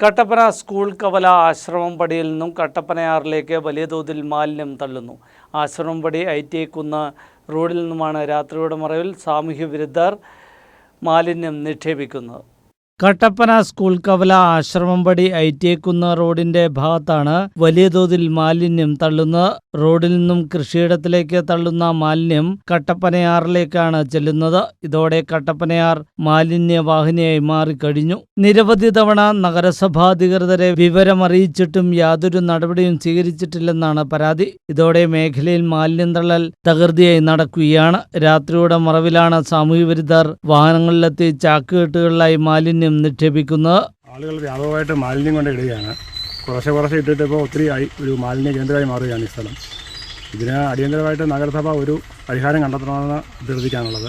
Kattappana school കവല ആശ്രമം പടിയിൽ നിന്നും കട്ടപ്പനയാറിലേക്ക് വലിയ തോതിൽ മാലിന്യം തള്ളുന്നു. ആശ്രമം പടി ഐ ടി കുന്ന് റോഡിൽ നിന്നുമാണ് രാത്രിയുടെ മറവിൽ സാമൂഹ്യ വിരുദ്ധർ മാലിന്യം നിക്ഷേപിക്കുന്നത്. കട്ടപ്പന സ്കൂൾ കവല ആശ്രമംപടി ഐ ടി കുന്ന് റോഡിന്റെ ഭാഗത്താണ് വലിയ തോതിൽ മാലിന്യം തള്ളുന്നത്. റോഡിൽ നിന്നും കൃഷിയിടത്തിലേക്ക് തള്ളുന്ന മാലിന്യം കട്ടപ്പനയാറിലേക്കാണ് ചെല്ലുന്നത്. ഇതോടെ കട്ടപ്പനയാർ മാലിന്യവാഹിനിയായി മാറിക്കഴിഞ്ഞു. നിരവധി തവണ നഗരസഭാധികൃതരെ വിവരമറിയിച്ചിട്ടും യാതൊരു നടപടിയും സ്വീകരിച്ചിട്ടില്ലെന്നാണ് പരാതി. ഇതോടെ മേഖലയിൽ മാലിന്യം തള്ളൽ തകൃതിയായി നടക്കുകയാണ്. രാത്രിയുടെ മറവിലാണ് സാമൂഹ്യവിരുദ്ധർ വാഹനങ്ങളിലെത്തി ചാക്കുകെട്ടുകളിലായി മാലിന്യം നിക്ഷേപിക്കുന്നത് ആളുകൾ വ്യാപകമായിട്ട് മാലിന്യം കൊണ്ട് ഇടുകയാണ്. കുറച്ച് കുറച്ച് ഇട്ടിട്ട് ഇപ്പോൾ ഒത്തിരി ആയി ഒരു മാലിന്യ കേന്ദ്രമായി മാറുകയാണ് ഈ സ്ഥലം. ഇതിന് അടിയന്തരമായിട്ട് നഗരസഭ ഒരു പരിഹാരം കണ്ടെത്തണമെന്ന് അഭ്യർത്ഥിക്കാനുള്ളത്.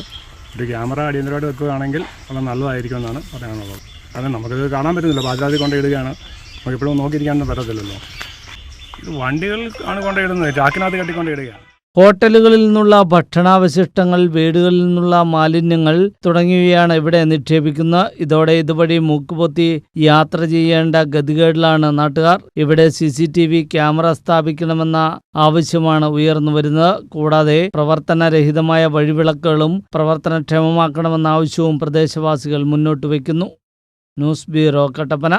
ഒരു ക്യാമറ അടിയന്തരമായിട്ട് വെക്കുകയാണെങ്കിൽ വളരെ നല്ലതായിരിക്കുമെന്നാണ് പറയാനുള്ളത്. കാരണം നമുക്കിത് കാണാൻ പറ്റുന്നില്ല. പാചകത്തിൽ കൊണ്ടിടുകയാണ് നമുക്കിപ്പോഴും നോക്കിയിരിക്കാനൊന്നും പറ്റത്തില്ലല്ലോ. ഇത് വണ്ടികൾ ആണ് കൊണ്ടിടുന്നത് ചാക്കിനകത്ത് കെട്ടിക്കൊണ്ടിടുകയാണ് ഹോട്ടലുകളിൽ നിന്നുള്ള ഭക്ഷണാവശിഷ്ടങ്ങൾ വീടുകളിൽ നിന്നുള്ള മാലിന്യങ്ങൾ തുടങ്ങിയവയാണ് ഇവിടെ നിക്ഷേപിക്കുന്നത് ഇതോടെ ഇതുവഴി മൂക്കുപൊത്തി യാത്ര ചെയ്യേണ്ട ഗതികേടിലാണ് നാട്ടുകാർ. ഇവിടെ C C T V camera സ്ഥാപിക്കണമെന്ന ആവശ്യമാണ് ഉയർന്നു വരുന്നത്. കൂടാതെ പ്രവർത്തനരഹിതമായ വഴിവിളക്കുകളും പ്രവർത്തനക്ഷമമാക്കണമെന്ന ആവശ്യവും പ്രദേശവാസികൾ മുന്നോട്ട് വയ്ക്കുന്നു. News bureau Kattappana.